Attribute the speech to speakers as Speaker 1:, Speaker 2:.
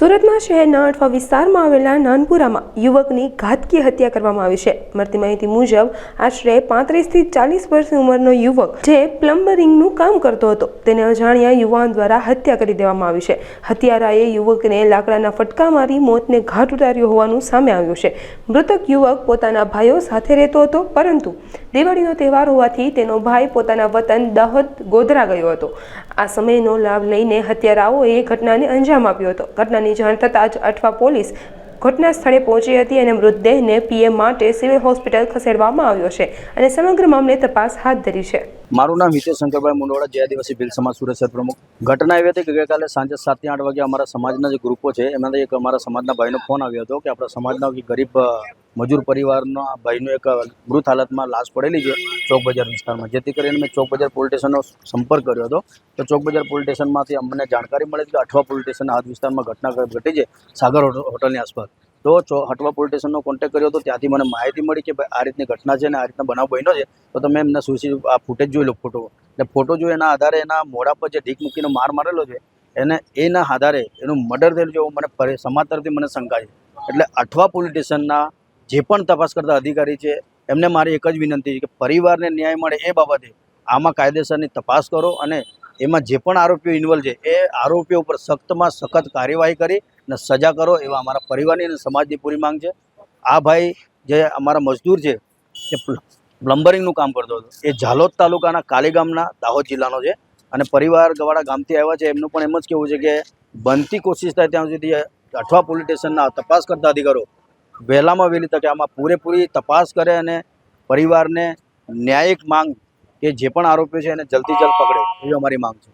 Speaker 1: સુરતમાં શહેરના અઠવા વિસ્તારમાં આવેલા નાનપુરામાં યુવકની ઘાતકી હત્યા કરવામાં આવી છે. મળતી માહિતી મુજબ, આશરે પાંત્રીસથી ચાલીસ વર્ષની ઉંમરનો યુવક જે પ્લમ્બરિંગનું કામ કરતો હતો, તેને અજાણ્યા યુવાન દ્વારા હત્યા કરી દેવામાં આવી છે. હત્યારાએ યુવકને લાકડાના ફટકા મારી મોતને ઘાટ ઉતાર્યો હોવાનું સામે આવ્યું છે. મૃતક યુવક પોતાના ભાઈઓ સાથે રહેતો હતો, પરંતુ દિવાળીનો તહેવાર હોવાથી તેનો ભાઈ પોતાના વતન દાહોદ ગોધરા ગયો હતો. આ સમયનો લાભ લઈને હત્યારાઓએ ઘટનાને અંજામ આપ્યો હતો. ઘટનાની જાણ થતાં જ અઠવા પોલીસ ઘટના સ્થળે પહોંચી હતી અને મૃતદેહને પીએમ માટે સિવિલ હોસ્પિટલ ખસેડવામાં આવ્યો છે અને સમગ્ર મામલે તપાસ હાથ ધરી છે.
Speaker 2: મારું નામ હિતેશ શંકરભાઈ મુંડવાડા જે આદિવાસી ભીલ સમાજ સુરત પ્રમુખ. ઘટના એવી હતી કે ગઈકાલે સાંજે સાતથી આઠ વાગે અમારા સમાજના જે ગ્રુપો છે, એમાંથી એક અમારા સમાજના ભાઈનો ફોન આવ્યો હતો કે આપણા સમાજના ગરીબ મજૂર પરિવારનો આ ભાઈનો એક મૃત હાલતમાં લાશ પડેલી છે ચોક બજાર વિસ્તારમાં. જેથી કરીને મેં ચોક બજાર પોલીસ સ્ટેશનનો સંપર્ક કર્યો હતો. તો ચોક બજાર પોલીસ સ્ટેશનમાંથી અમને જાણકારી મળી કે અઠવા પોલીસ સ્ટેશનના હાથ વિસ્તારમાં ઘટના ઘટી છે સાગર હોટલ- હોટલની આસપાસ. તો ચો, હટવા પોલીસ સ્ટેશનનો કોન્ટેક્ટ કર્યો હતો. ત્યાંથી મને માહિતી મળી કે ભાઈ આ રીતની ઘટના છે અને આ રીતના બનાવ બન્યો છે. તો તમે એમના સુશી આ ફૂટેજ જોઈ લો ફોટો એટલે ફોટો જોઈ એના આધારે એના મોઢા પર જે ઢીક મૂકીને માર મારેલો છે, એને, એના આધારે એનું મર્ડર થયેલું છે એવું મને સમાજ તરફથી મને શંકા છે. એટલે અઠવા પોલીસ સ્ટેશનના જે પણ તપાસ કરતા અધિકારી છે, એમને મારી એક જ વિનંતી છે કે પરિવારને ન્યાય મળે એ બાબતે આમાં કાયદેસરની તપાસ કરો અને એમાં જે પણ આરોપીઓ ઇન્વોલ્વ છે, એ આરોપીઓ ઉપર સખ્તમાં સખત કાર્યવાહી કરી અને સજા કરો એવા અમારા પરિવારની અને સમાજની પૂરી માંગ છે. આ ભાઈ જે અમારા મજદૂર છે, એ પ્લ- પ્લમ્બરિંગનું કામ કરતો હતો. એ ઝાલોદ તાલુકાના કાલી ગામના દાહોદ જિલ્લાનો છે અને પરિવાર ગવાડા ગામથી આવ્યા છે. એમનું પણ એમ જ કહેવું છે કે બનતી કોશિશ થાય ત્યાં સુધી અઠવા પોલીસ સ્ટેશનના તપાસ કરતા અધિકારો વહેલામાં વહેલી તકે આમાં પૂરેપૂરી તપાસ કરે અને પરિવારને ન્યાયિક માંગ કે જે પણ આરોપીઓ છે એને જલ્દી જલ્દ પકડે એવી અમારી માંગ છે.